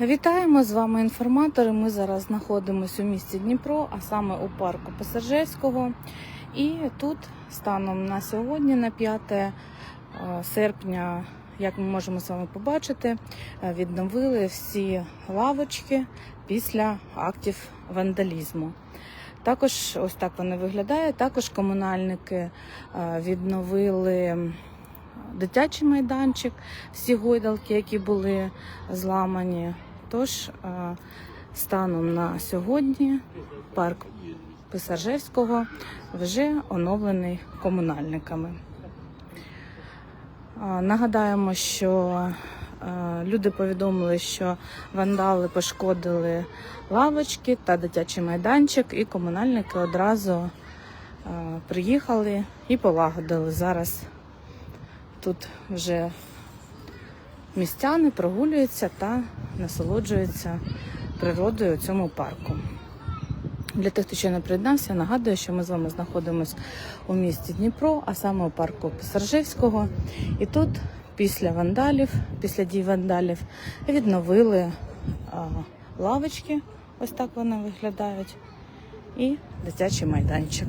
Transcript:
Вітаємо з вами інформатори. Ми зараз знаходимося у місті Дніпро, а саме у парку Пасажирського. І тут станом на сьогодні, на 5 е, серпня, як ми можемо з вами побачити, е, відновили всі лавочки після актів вандалізму. Також ось так вони виглядають. Також комунальники е, відновили дитячий майданчик, всі гойдалки, які були зламані. Тож, станом на сьогодні парк Писаржевського вже оновлений комунальниками. Нагадаємо, що люди повідомили, що вандали пошкодили лавочки та дитячий майданчик, і комунальники одразу приїхали і полагодили. Зараз тут вже містяни прогулюються та насолоджуються природою у цьому парку. Для тих, хто ще не приєднався, нагадую, що ми з вами знаходимося у місті Дніпро, а саме у парку Писаржевського. І тут після вандалів, після дій вандалів, відновили а, лавочки, ось так вони виглядають, і дитячий майданчик.